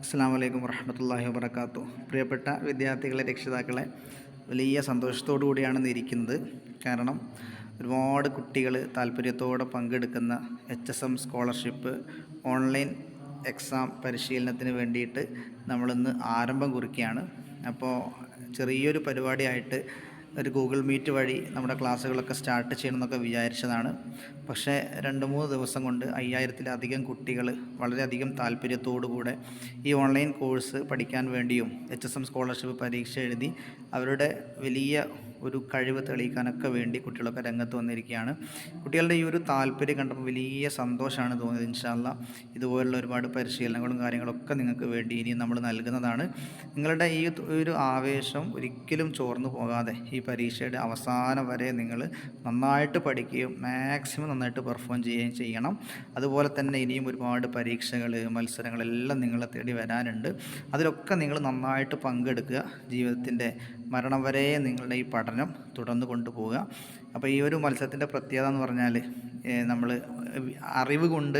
അസ്സാം വലൈക്കും വർഹമത്തല്ലാഹി വാബർക്കാത്തു പ്രിയപ്പെട്ട വിദ്യാർത്ഥികളെ രക്ഷിതാക്കളെ വലിയ സന്തോഷത്തോടു കൂടിയാണ് ഇരിക്കുന്നത്. കാരണം ഒരുപാട് കുട്ടികൾ താല്പര്യത്തോടെ പങ്കെടുക്കുന്ന H S M scholarship online exam പരിശീലനത്തിന് വേണ്ടിയിട്ട് നമ്മളിന്ന് ആരംഭം കുറിക്കുകയാണ്. അപ്പോൾ ചെറിയൊരു പരിപാടിയായിട്ട് ഒരു ഗൂഗിൾ മീറ്റ് വഴി നമ്മുടെ ക്ലാസ്സുകളൊക്കെ സ്റ്റാർട്ട് ചെയ്യണമെന്നൊക്കെ വിചാരിച്ചതാണ്. പക്ഷേ രണ്ട് മൂന്ന് ദിവസം കൊണ്ട് അയ്യായിരത്തിലധികം കുട്ടികൾ വളരെയധികം താല്പര്യത്തോടു കൂടെ ഈ ഓൺലൈൻ കോഴ്സ് പഠിക്കാൻ വേണ്ടിയും എച്ച് എസ് എം സ്കോളർഷിപ്പ് പരീക്ഷ എഴുതി അവരുടെ വലിയ ഒരു കഴിവ് തെളിയിക്കാനൊക്കെ വേണ്ടി കുട്ടികളൊക്കെ രംഗത്ത് വന്നിരിക്കുകയാണ്. കുട്ടികളുടെ ഈ ഒരു താല്പര്യം കണ്ടപ്പോൾ വലിയ സന്തോഷമാണ് തോന്നിയത്. ഇൻഷാല്ല ഇതുപോലുള്ള ഒരുപാട് പരിശീലനങ്ങളും കാര്യങ്ങളൊക്കെ നിങ്ങൾക്ക് വേണ്ടി ഇനി നമ്മൾ നൽകുന്നതാണ്. നിങ്ങളുടെ ഈ ഒരു ആവേശം ഒരിക്കലും ചോർന്നു പോകാതെ ഈ പരീക്ഷയുടെ അവസാനം വരെ നിങ്ങൾ നന്നായിട്ട് പഠിക്കുകയും മാക്സിമം നന്നായിട്ട് പെർഫോം ചെയ്യുകയും ചെയ്യണം. അതുപോലെ തന്നെ ഇനിയും ഒരുപാട് പരീക്ഷകൾ മത്സരങ്ങളെല്ലാം നിങ്ങളെ തേടി വരാനുണ്ട്. അതിലൊക്കെ നിങ്ങൾ നന്നായിട്ട് പങ്കെടുക്കുക. ജീവിതത്തിന്റെ മരണം വരെ നിങ്ങളുടെ ഈ പഠനം തുടർന്ന് കൊണ്ടുപോവുക. അപ്പോൾ ഈ ഒരു മത്സരത്തിന്റെ പ്രത്യേകത എന്ന് പറഞ്ഞാൽ നമ്മൾ അറിവ് കൊണ്ട്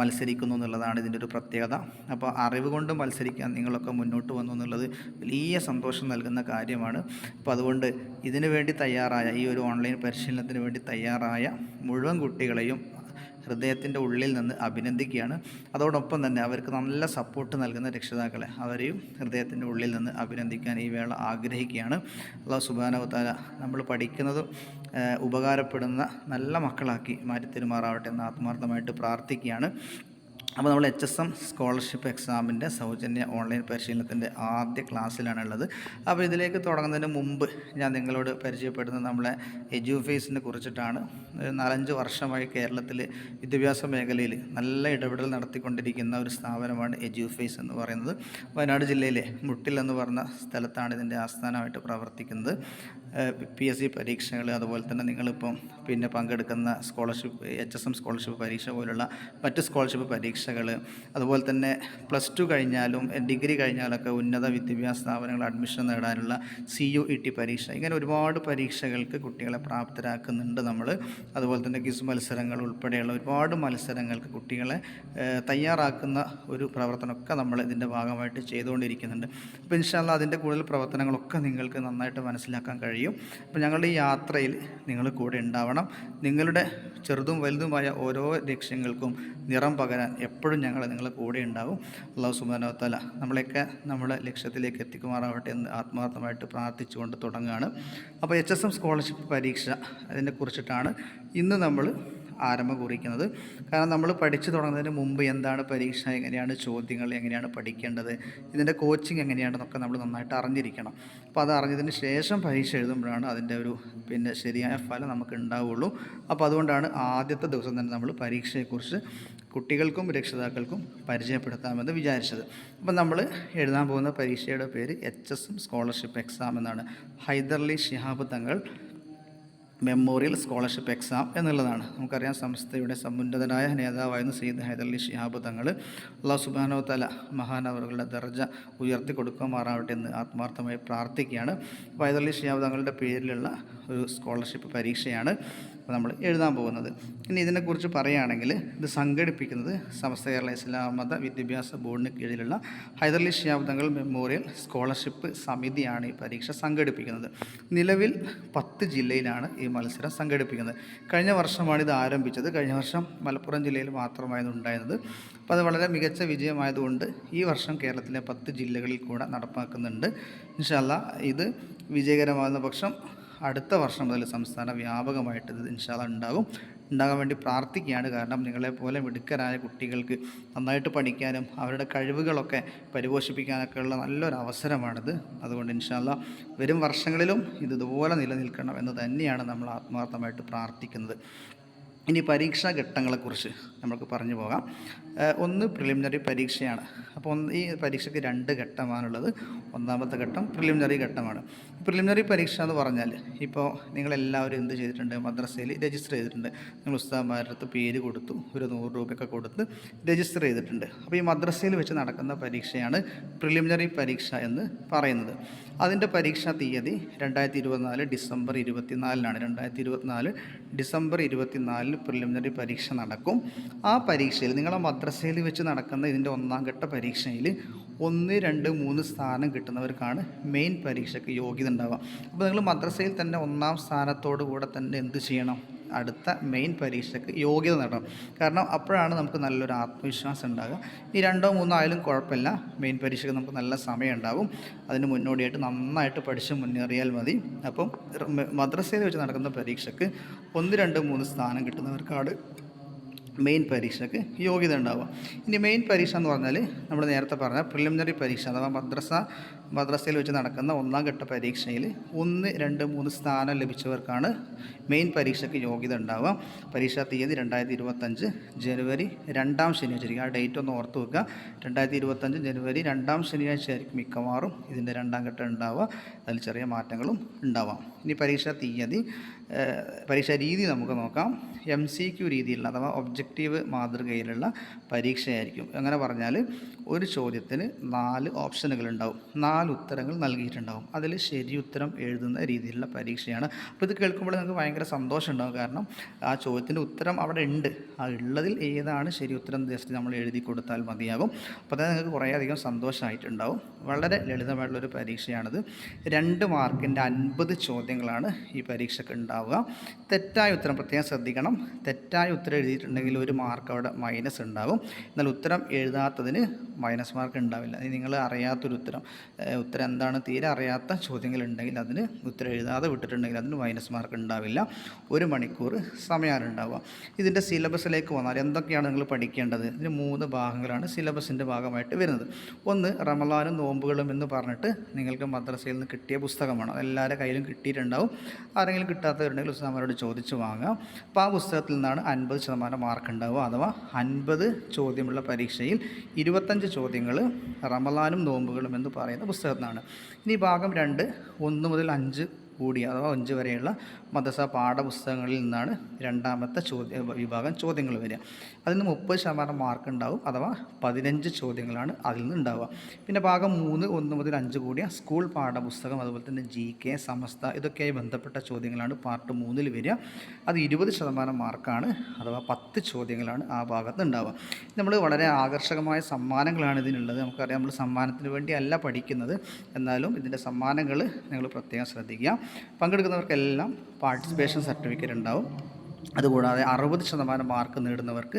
മത്സരിക്കുന്നു എന്നുള്ളതാണ് ഇതിന്റെ ഒരു പ്രത്യേകത. അപ്പോൾ അറിവ് കൊണ്ട് മത്സരിക്കാൻ നിങ്ങളൊക്കെ മുന്നോട്ട് വന്നു എന്നുള്ളത് വലിയ സന്തോഷം നൽകുന്ന കാര്യമാണ്. അപ്പോൾ അതുകൊണ്ട് ഇതിനു വേണ്ടി തയ്യാറായ ഈ ഒരു ഓൺലൈൻ പരിശീലനത്തിന് വേണ്ടി തയ്യാറായ മുഴുവൻ കുട്ടികളെയും ഹൃദയത്തിന്റെ ഉള്ളിൽ നിന്ന് അഭിനന്ദിക്കുകയാണ്. അതോടൊപ്പം തന്നെ അവർക്ക് നല്ല സപ്പോർട്ട് നൽകുന്ന രക്ഷിതാക്കളെ അവരെയും ഹൃദയത്തിന്റെ ഉള്ളിൽ നിന്ന് അഭിനന്ദിക്കാൻ ഈ വേള ആഗ്രഹിക്കുകയാണ്. അള്ളാഹു സുബാനവത്താല നമ്മൾ പഠിക്കുന്നത് ഉപകാരപ്പെടുന്ന നല്ല മക്കളാക്കി മാറ്റിത്തരുമാറാവട്ടെ എന്ന് ആത്മാർത്ഥമായിട്ട് പ്രാർത്ഥിക്കുകയാണ്. അപ്പോൾ നമ്മൾ എച്ച് എസ് എം സ്കോളർഷിപ്പ് എക്സാമിന്റെ സൗജന്യ ഓൺലൈൻ പരിശീലനത്തിന്റെ ആദ്യ ക്ലാസ്സിലാണുള്ളത് അപ്പോൾ ഇതിലേക്ക് തുടങ്ങുന്നതിന് മുമ്പ് ഞാൻ നിങ്ങളോട് പരിചയപ്പെടുന്നത് നമ്മളെ എഡ്യൂഫേസിനെ കുറിച്ചിട്ടാണ്. നാലഞ്ച് വർഷമായി കേരളത്തിൽ വിദ്യാഭ്യാസ മേഖലയിൽ നല്ല ഇടപെടൽ നടത്തിക്കൊണ്ടിരിക്കുന്ന ഒരു സ്ഥാപനമാണ് എഡ്യൂഫേസ് എന്ന് പറയുന്നത്. വയനാട് ജില്ലയിലെ മുട്ടിൽ എന്ന് പറഞ്ഞ സ്ഥലത്താണ് ഇതിന്റെ ആസ്ഥാനമായിട്ട് പ്രവർത്തിക്കുന്നത്. പി എസ് സി പരീക്ഷകൾ അതുപോലെ തന്നെ നിങ്ങളിപ്പം പിന്നെ പങ്കെടുക്കുന്ന scholarship H S M scholarship പരീക്ഷ പോലുള്ള മറ്റ് സ്കോളർഷിപ്പ് പരീക്ഷകൾ അതുപോലെ തന്നെ പ്ലസ് ടു കഴിഞ്ഞാലും ഡിഗ്രി കഴിഞ്ഞാലൊക്കെ ഉന്നത വിദ്യാഭ്യാസ സ്ഥാപനങ്ങൾ അഡ്മിഷൻ നേടാനുള്ള സി യു ഇ ടി പരീക്ഷ. ഇങ്ങനെ ഒരുപാട് പരീക്ഷകൾക്ക് കുട്ടികളെ പ്രാപ്തരാക്കുന്നുണ്ട് നമ്മൾ അതുപോലെ തന്നെ ക്വിസ് മത്സരങ്ങൾ ഉൾപ്പെടെയുള്ള ഒരുപാട് മത്സരങ്ങൾക്ക് കുട്ടികളെ തയ്യാറാക്കുന്ന ഒരു പ്രവർത്തനമൊക്കെ നമ്മൾ ഇതിന്റെ ഭാഗമായിട്ട് ചെയ്തുകൊണ്ടിരിക്കുന്നുണ്ട്. അപ്പോൾ ഇൻഷാല്ല അതിന്റെ കൂടുതൽ പ്രവർത്തനങ്ങളൊക്കെ നിങ്ങൾക്ക് നന്നായിട്ട് മനസ്സിലാക്കാൻ കഴിയും. അപ്പോൾ ഞങ്ങളുടെ ഈ യാത്രയിൽ നിങ്ങൾ കൂടെ ഉണ്ടാവണം. നിങ്ങളുടെ ചെറുതും വലുതുമായ ഓരോ ലക്ഷ്യങ്ങൾക്കും നിറം പകരാൻ എപ്പോഴും ഞങ്ങൾ നിങ്ങളെ കൂടെ ഉണ്ടാവും. അള്ളാഹു സുബാനോത്തല നമ്മളെയൊക്കെ നമ്മുടെ ലക്ഷ്യത്തിലേക്ക് എത്തിക്കുമാറാവട്ടെ എന്ന് ആത്മാർത്ഥമായിട്ട് പ്രാർത്ഥിച്ചുകൊണ്ട് തുടങ്ങുകയാണ്. അപ്പോൾ എച്ച് എസ് എം സ്കോളർഷിപ്പ് പരീക്ഷ അതിനെക്കുറിച്ചിട്ടാണ് ഇന്ന് നമ്മൾ ആരംഭം കുറിക്കുന്നത്. കാരണം നമ്മൾ പഠിച്ചു തുടങ്ങുന്നതിന് മുമ്പ് എന്താണ് പരീക്ഷ എങ്ങനെയാണ് ചോദ്യങ്ങൾ എങ്ങനെയാണ് പഠിക്കേണ്ടത് ഇതിന്റെ കോച്ചിങ് എങ്ങനെയാണെന്നൊക്കെ നമ്മൾ നന്നായിട്ട് അറിഞ്ഞിരിക്കണം. അപ്പോൾ അത് അറിഞ്ഞതിന് ശേഷം പരീക്ഷ എഴുതുമ്പോഴാണ് അതിന്റെ ഒരു പിന്നെ ശരിയായ ഫലം നമുക്ക് ഉണ്ടാവുള്ളൂ. അപ്പോൾ അതുകൊണ്ടാണ് ആദ്യത്തെ ദിവസം തന്നെ നമ്മൾ പരീക്ഷയെക്കുറിച്ച് കുട്ടികൾക്കും രക്ഷിതാക്കൾക്കും പരിചയപ്പെടുത്താമെന്ന് വിചാരിച്ചത്. അപ്പം നമ്മൾ എഴുതാൻ പോകുന്ന പരീക്ഷയുടെ പേര് എച്ച് എസ് സ്കോളർഷിപ്പ് എക്സാം എന്നാണ്. Hydarali Shihab Thangal memorial scholarship exam എന്നുള്ളതാണ്. നമുക്കറിയാം സംസ്ഥയുടെ സമുന്നതനായ നേതാവായിരുന്നു സയ്യിദ് ഹൈദർലി ഷിഹാബ്. തങ്ങൾ അള്ളാഹു സുബാനോ തല മഹാനവറുകളുടെ ദർജ ഉയർത്തി കൊടുക്കുമാറാവട്ടെ എന്ന് ആത്മാർത്ഥമായി പ്രാർത്ഥിക്കുകയാണ്. അപ്പോൾ ഹൈദർലി ഷിഹാബ് തങ്ങളുടെ പേരിലുള്ള ഒരു സ്കോളർഷിപ്പ് പരീക്ഷയാണ്. നമ്മൾ എഴുതാൻ പോകുന്നത്. ഇനി ഇതിനെക്കുറിച്ച് പറയുകയാണെങ്കിൽ ഇത് സംഘടിപ്പിക്കുന്നത് സമസ്ത കേരള ഇസ്ലാം മത വിദ്യാഭ്യാസ ബോർഡിന് കീഴിലുള്ള ഹൈദർലി ഷിയാബ്ദങ്ങൾ മെമ്മോറിയൽ സ്കോളർഷിപ്പ് സമിതിയാണ് ഈ പരീക്ഷ സംഘടിപ്പിക്കുന്നത്. നിലവിൽ പത്ത് ജില്ലയിലാണ് ഈ മത്സരം സംഘടിപ്പിക്കുന്നത്. കഴിഞ്ഞ വർഷമാണ് ഇത് ആരംഭിച്ചത്. കഴിഞ്ഞ വർഷം മലപ്പുറം ജില്ലയിൽ മാത്രമായിരുന്നു ഉണ്ടായിരുന്നത്. അപ്പോൾ അത് വളരെ മികച്ച വിജയമായതുകൊണ്ട് ഈ വർഷം കേരളത്തിലെ പത്ത് ജില്ലകളിൽ കൂടെ നടപ്പാക്കുന്നുണ്ട്. ഇൻഷല്ല ഇത് വിജയകരമാകുന്ന പക്ഷം അടുത്ത വർഷം മുതൽ സംസ്ഥാന വ്യാപകമായിട്ട് ഇത് ഇൻഷാല്ല ഉണ്ടാകും. ഉണ്ടാകാൻ വേണ്ടി പ്രാർത്ഥിക്കുകയാണ്. കാരണം നിങ്ങളെപ്പോലെ മിടുക്കരായ കുട്ടികൾക്ക് നന്നായിട്ട് പഠിക്കാനും അവരുടെ കഴിവുകളൊക്കെ പരിപോഷിപ്പിക്കാനൊക്കെ ഉള്ള നല്ലൊരു അവസരമാണിത്. അതുകൊണ്ട് ഇൻഷാല്ല വരും വർഷങ്ങളിലും ഇത് ഇതുപോലെ നിലനിൽക്കണം എന്ന് തന്നെയാണ് നമ്മൾ ആത്മാർത്ഥമായിട്ട് പ്രാർത്ഥിക്കുന്നത്. ഇനി പരീക്ഷാ ഘട്ടങ്ങളെക്കുറിച്ച് നമുക്ക് പറഞ്ഞു പോകാം. ഒന്ന് പ്രിലിമിനറി പരീക്ഷയാണ്. അപ്പോൾ ഈ പരീക്ഷയ്ക്ക് രണ്ട് ഘട്ടമാണുള്ളത്. ഒന്നാമത്തെ ഘട്ടം പ്രിലിമിനറി ഘട്ടമാണ്. പ്രിലിമിനറി പരീക്ഷ എന്ന് പറഞ്ഞാൽ ഇപ്പോൾ നിങ്ങളെല്ലാവരും എന്ത് ചെയ്തിട്ടുണ്ട്? മദ്രസയിൽ രജിസ്റ്റർ ചെയ്തിട്ടുണ്ട്. നിങ്ങൾ ഉസ്താദ്മാരുടെ അടുത്ത് പേര് കൊടുത്തു. ഒരു നൂറ് രൂപയൊക്കെ കൊടുത്ത് രജിസ്റ്റർ ചെയ്തിട്ടുണ്ട്. അപ്പോൾ ഈ മദ്രസയിൽ വെച്ച് നടക്കുന്ന പരീക്ഷയാണ് പ്രിലിമിനറി പരീക്ഷ എന്ന് പറയുന്നത്. അതിന്റെ പരീക്ഷാ തീയതി രണ്ടായിരത്തി ഇരുപത്തിനാല് ഡിസംബർ ഇരുപത്തിനാലിനാണ്. രണ്ടായിരത്തി ഇരുപത്തിനാല് ഡിസംബർ ഇരുപത്തിനാലിന് പ്രിലിമിനറി പരീക്ഷ നടക്കും. ആ പരീക്ഷയിൽ നിങ്ങളെ മദ്രസയിൽ വെച്ച് നടക്കുന്ന ഇതിന്റെ ഒന്നാം ഘട്ട പരീക്ഷയിൽ ഒന്ന് രണ്ട് മൂന്ന് സ്ഥാനം കിട്ടുന്നവർക്കാണ് മെയിൻ പരീക്ഷയ്ക്ക് യോഗ്യത ഉണ്ടാവുക. അപ്പോൾ നിങ്ങൾ മദ്രസയിൽ തന്നെ ഒന്നാം സ്ഥാനത്തോടു കൂടെ തന്നെ എന്ത് ചെയ്യണം? അടുത്ത മെയിൻ പരീക്ഷയ്ക്ക് യോഗ്യത നേടണം. കാരണം അപ്പോഴാണ് നമുക്ക് നല്ലൊരു ആത്മവിശ്വാസം ഉണ്ടാകുക ഈ രണ്ടോ മൂന്നോ ആയാലും കുഴപ്പമില്ല. മെയിൻ പരീക്ഷയ്ക്ക് നമുക്ക് നല്ല സമയം ഉണ്ടാകും അതിന് മുന്നോടിയായിട്ട് നന്നായിട്ട് പഠിച്ച് മുന്നേറിയാൽ മതി. അപ്പം മദ്രസയിൽ വെച്ച് നടക്കുന്ന പരീക്ഷയ്ക്ക് ഒന്ന് രണ്ട് മൂന്ന് സ്ഥാനം കിട്ടുന്നവർക്കാണ് മെയിൻ പരീക്ഷയ്ക്ക് യോഗ്യത ഉണ്ടാവുക. ഇനി മെയിൻ പരീക്ഷ എന്ന് പറഞ്ഞാൽ നമ്മൾ നേരത്തെ പറഞ്ഞ പ്രിലിമിനറി പരീക്ഷ അഥവാ മദ്രസ മദ്രസയിൽ വെച്ച് നടക്കുന്ന ഒന്നാം ഘട്ട പരീക്ഷയിൽ ഒന്ന് രണ്ട് മൂന്ന് സ്ഥാനം ലഭിച്ചവർക്കാണ് മെയിൻ പരീക്ഷയ്ക്ക് യോഗ്യത ഉണ്ടാവുക. പരീക്ഷാ തീയതി രണ്ടായിരത്തി ഇരുപത്തഞ്ച് ജനുവരി രണ്ടാം ശനിയാഴ്ച ആ ഡേറ്റ് ഒന്ന് ഓർത്ത് വെക്കുക. രണ്ടായിരത്തി ഇരുപത്തഞ്ച് ജനുവരി രണ്ടാം ശനിയാഴ്ച ആയിരിക്കും മിക്കവാറും ഇതിന്റെ രണ്ടാം ഘട്ടം ഉണ്ടാവുക. അതിൽ ചെറിയ മാറ്റങ്ങളും ഉണ്ടാവാം. ഇനി പരീക്ഷാ തീയതി പരീക്ഷാ രീതി നമുക്ക് നോക്കാം. എം സി ക്യു രീതിയിലുള്ള അഥവാ ഒബ്ജക്റ്റീവ് മാതൃകയിലുള്ള പരീക്ഷയായിരിക്കും. അങ്ങനെ പറഞ്ഞാൽ ഒരു ചോദ്യത്തിന് നാല് ഓപ്ഷനുകൾ ഉണ്ടാവും. നാല് ഉത്തരങ്ങൾ നൽകിയിട്ടുണ്ടാകും അതിൽ ശരി ഉത്തരം എഴുതുന്ന രീതിയിലുള്ള പരീക്ഷയാണ്. അപ്പോൾ ഇത് കേൾക്കുമ്പോൾ നിങ്ങൾക്ക് ഭയങ്കര സന്തോഷം ഉണ്ടാകും കാരണം ആ ചോദ്യത്തിന്റെ ഉത്തരം അവിടെ ഉണ്ട്. ആ ഉള്ളതിൽ ഏതാണ് ശരി ഉത്തരം ജസ്റ്റ് നമ്മൾ എഴുതി കൊടുത്താൽ മതിയാകും. അപ്പോൾ അത് നിങ്ങൾക്ക് കുറേയധികം സന്തോഷമായിട്ടുണ്ടാവും. വളരെ ലളിതമായിട്ടുള്ളൊരു പരീക്ഷയാണിത്. രണ്ട് മാർക്കിന്റെ അൻപത് ചോദ്യങ്ങളാണ് ഈ പരീക്ഷയ്ക്ക് ഉണ്ടാവുക. തെറ്റായ ഉത്തരം പ്രത്യേകം ശ്രദ്ധിക്കണം. തെറ്റായ ഉത്തരം എഴുതിയിട്ടുണ്ടെങ്കിൽ ഒരു മാർക്ക് അവിടെ മൈനസ് ഉണ്ടാകും. എന്നാൽ ഉത്തരം എഴുതാത്തതിന് മൈനസ് മാർക്ക് ഉണ്ടാവില്ല. നിങ്ങൾ അറിയാത്തൊരു ഉത്തരം ഉത്തരം എന്താണ്? തീരെ അറിയാത്ത ചോദ്യങ്ങളുണ്ടെങ്കിൽ അതിന് ഉത്തരം എഴുതാതെ വിട്ടിട്ടുണ്ടെങ്കിൽ അതിന് മൈനസ് മാർക്ക് ഉണ്ടാവില്ല. ഒരു മണിക്കൂർ സമയമാണ് ഉണ്ടാവുക ഇതിന്റെ സിലബസിലേക്ക് വന്നാൽ എന്തൊക്കെയാണ് നിങ്ങൾ പഠിക്കേണ്ടത്? ഇതിന് മൂന്ന് ഭാഗങ്ങളാണ് സിലബസിന്റെ ഭാഗമായിട്ട് വരുന്നത്. ഒന്ന് റമലാനും നോമ്പുകളും എന്ന് പറഞ്ഞിട്ട് നിങ്ങൾക്ക് മദ്രസയിൽ നിന്ന് കിട്ടിയ പുസ്തകമാണ്. അതെല്ലാവരുടെ കയ്യിലും കിട്ടിയിട്ടുണ്ടാവും. ആരെങ്കിലും കിട്ടാത്തവരുണ്ടെങ്കിൽ ഉസ്താമാരോട് ചോദിച്ച് വാങ്ങാം അപ്പോൾ ആ പുസ്തകത്തിൽ നിന്നാണ് അൻപത് ശതമാനം മാർക്ക് ഉണ്ടാവുക. അഥവാ അൻപത് ചോദ്യമുള്ള പരീക്ഷയിൽ ഇരുപത്തഞ്ച് ചോദ്യങ്ങൾ റമലാനും നോമ്പുകളും എന്ന് പറയുന്ന പുസ്തകത്തിൽ നിന്നാണ് ഇനി ഭാഗം രണ്ട് ഒന്ന് മുതൽ അഞ്ച് കൂടി അഥവാ അഞ്ച് വരെയുള്ള മദ്രസ പാഠപുസ്തകങ്ങളിൽ നിന്നാണ് രണ്ടാമത്തെ ചോദ്യ വിഭാഗം ചോദ്യങ്ങൾ വരിക. അതിൽ നിന്ന് മുപ്പത് ശതമാനം മാർക്ക് ഉണ്ടാവും അഥവാ പതിനഞ്ച് ചോദ്യങ്ങളാണ് അതിൽ നിന്ന് ഉണ്ടാവുക. പിന്നെ ഭാഗം മൂന്ന് ഒന്ന് മുതൽ അഞ്ച് കൂടിയ സ്കൂൾ പാഠപുസ്തകം അതുപോലെ തന്നെ ജി കെ സമസ്ത ഇതൊക്കെയായി ബന്ധപ്പെട്ട ചോദ്യങ്ങളാണ് പാർട്ട് മൂന്നിൽ വരിക. അത് ഇരുപത് ശതമാനം മാർക്കാണ് അഥവാ പത്ത് ചോദ്യങ്ങളാണ് ആ ഭാഗത്ത് ഉണ്ടാവുക. നമ്മൾ വളരെ ആകർഷകമായ സമ്മാനങ്ങളാണ് ഇതിനുള്ളത്. നമുക്കറിയാം നമ്മൾ സമ്മാനത്തിന് വേണ്ടിയല്ല പഠിക്കുന്നത്. എന്നാലും ഇതിന്റെ സമ്മാനങ്ങൾ നിങ്ങൾ പ്രത്യേകം ശ്രദ്ധിക്കുക. പങ്കെടുക്കുന്നവർക്കെല്ലാം പാർട്ടിസിപ്പേഷൻ സർട്ടിഫിക്കറ്റ് ഉണ്ടാവും. അതുകൂടാതെ അറുപത് ശതമാനം മാർക്ക് നേടുന്നവർക്ക്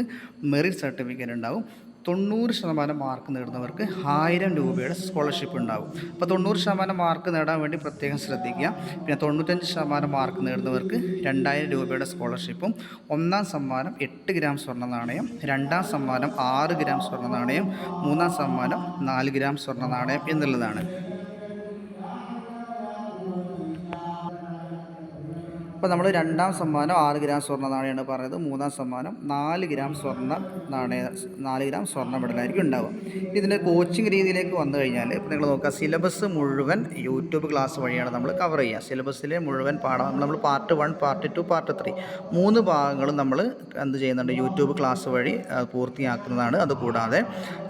മെറിറ്റ് സർട്ടിഫിക്കറ്റ് ഉണ്ടാവും. തൊണ്ണൂറ് ശതമാനം മാർക്ക് നേടുന്നവർക്ക് ആയിരം രൂപയുടെ സ്കോളർഷിപ്പ് ഉണ്ടാകും അപ്പോൾ തൊണ്ണൂറ് ശതമാനം മാർക്ക് നേടാൻ വേണ്ടി പ്രത്യേകം ശ്രദ്ധിക്കുക. പിന്നെ തൊണ്ണൂറ്റഞ്ച് ശതമാനം മാർക്ക് നേടുന്നവർക്ക് രണ്ടായിരം രൂപയുടെ സ്കോളർഷിപ്പും ഒന്നാം സമ്മാനം എട്ട് ഗ്രാം സ്വർണ നാണയം രണ്ടാം സമ്മാനം ആറ് ഗ്രാം സ്വർണ നാണയം മൂന്നാം സമ്മാനം നാല് ഗ്രാം സ്വർണ നാണയം എന്നുള്ളതാണ്. അപ്പോൾ നമ്മൾ രണ്ടാം സമ്മാനം ആറ് ഗ്രാം സ്വർണ നാണയമാണ് പറഞ്ഞത്. മൂന്നാം സമ്മാനം നാല് ഗ്രാം സ്വർണ നാണയ നാല് ഗ്രാം സ്വർണ മെഡലായിരിക്കും ഉണ്ടാവുക. ഇതിന്റെ കോച്ചിങ് രീതിയിലേക്ക് വന്നു കഴിഞ്ഞാൽ ഇപ്പോൾ നിങ്ങൾ നോക്കുക സിലബസ് മുഴുവൻ യൂട്യൂബ് ക്ലാസ് വഴിയാണ് നമ്മൾ കവർ ചെയ്യുക. സിലബസിലെ മുഴുവൻ പാഠം നമ്മൾ part one part two part three മൂന്ന് ഭാഗങ്ങളും നമ്മൾ എന്ത് ചെയ്യുന്നുണ്ട്? യൂട്യൂബ് ക്ലാസ് വഴി പൂർത്തിയാക്കുന്നതാണ്. അതുകൂടാതെ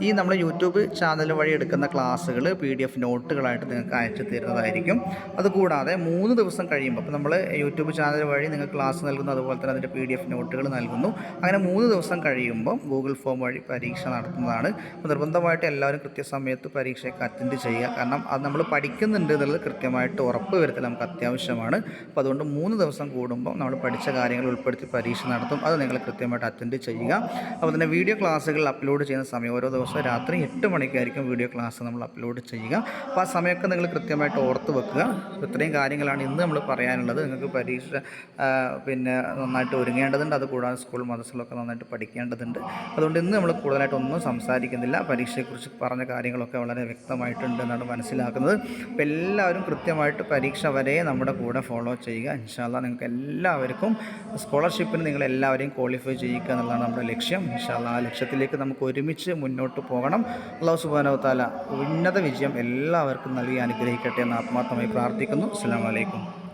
ഈ നമ്മൾ യൂട്യൂബ് ചാനൽ വഴി എടുക്കുന്ന ക്ലാസ്സുകൾ പി ഡി എഫ് നോട്ടുകളായിട്ട് നിങ്ങൾക്ക് അയച്ചു തരുന്നതായിരിക്കും. അതുകൂടാതെ മൂന്ന് ദിവസം കഴിയുമ്പോൾ അപ്പോൾ നമ്മൾ യൂട്യൂബ് ചാനൽ വഴി നിങ്ങൾ ക്ലാസ് നൽകുന്നു അതുപോലെ തന്നെ അതിന്റെ പി ഡി എഫ് നോട്ടുകൾ നൽകുന്നു. അങ്ങനെ മൂന്ന് ദിവസം കഴിയുമ്പോൾ ഗൂഗിൾ ഫോം വഴി പരീക്ഷ നടത്തുന്നതാണ്. നിർബന്ധമായിട്ട് എല്ലാവരും കൃത്യസമയത്ത് പരീക്ഷയൊക്കെ അറ്റൻഡ് ചെയ്യുക. കാരണം അത് നമ്മൾ പഠിക്കുന്നുണ്ട് എന്നുള്ളത് കൃത്യമായിട്ട് ഉറപ്പ് വരുത്തൽ നമുക്ക് അത്യാവശ്യമാണ്. അപ്പോൾ അതുകൊണ്ട് മൂന്ന് ദിവസം കൂടുമ്പോൾ നമ്മൾ പഠിച്ച കാര്യങ്ങൾ ഉൾപ്പെടുത്തി പരീക്ഷ നടത്തും. അത് നിങ്ങൾ കൃത്യമായിട്ട് അറ്റൻഡ് ചെയ്യുക. അപ്പോൾ തന്നെ വീഡിയോ ക്ലാസ്സുകൾ അപ്ലോഡ് ചെയ്യുന്ന സമയം ഓരോ ദിവസവും രാത്രി എട്ട് മണിക്കായിരിക്കും വീഡിയോ ക്ലാസ് നമ്മൾ അപ്ലോഡ് ചെയ്യുക. അപ്പോൾ ആ സമയമൊക്കെ നിങ്ങൾ കൃത്യമായിട്ട് ഓർത്ത് വെക്കുക. ഇത്രയും കാര്യങ്ങളാണ് ഇന്ന് നമ്മൾ പറയാനുള്ളത്. നിങ്ങൾക്ക് പരീക്ഷ പിന്നെ നന്നായിട്ട് ഒരുങ്ങേണ്ടതുണ്ട്. അതുകൂടാതെ സ്കൂൾ മദ്രസകളൊക്കെ നന്നായിട്ട് പഠിക്കേണ്ടതുണ്ട്. അതുകൊണ്ട് ഇന്ന് നമ്മൾ കൂടുതലായിട്ട് ഒന്നും സംസാരിക്കുന്നില്ല. പരീക്ഷയെക്കുറിച്ച് പറഞ്ഞ കാര്യങ്ങളൊക്കെ വളരെ വ്യക്തമായിട്ടുണ്ട് എന്നാണ് മനസ്സിലാക്കുന്നത്. അപ്പോൾ എല്ലാവരും കൃത്യമായിട്ട് പരീക്ഷ വരെ നമ്മുടെ കൂടെ ഫോളോ ചെയ്യുക. ഇൻഷാല്ല നിങ്ങൾക്ക് എല്ലാവർക്കും സ്കോളർഷിപ്പിന് നിങ്ങൾ എല്ലാവരെയും ക്വാളിഫൈ ചെയ്യുക എന്നുള്ളതാണ് നമ്മുടെ ലക്ഷ്യം. ഇൻഷാല്ല ആ ലക്ഷ്യത്തിലേക്ക് നമുക്ക് ഒരുമിച്ച് മുന്നോട്ട് പോകണം. അള്ളാഹു സുബാനവത്താല ഉന്നത വിജയം എല്ലാവർക്കും നൽകി അനുഗ്രഹിക്കട്ടെ എന്ന് ആത്മാർത്ഥമായി പ്രാർത്ഥിക്കുന്നു. അസ്സാം വലൈക്കും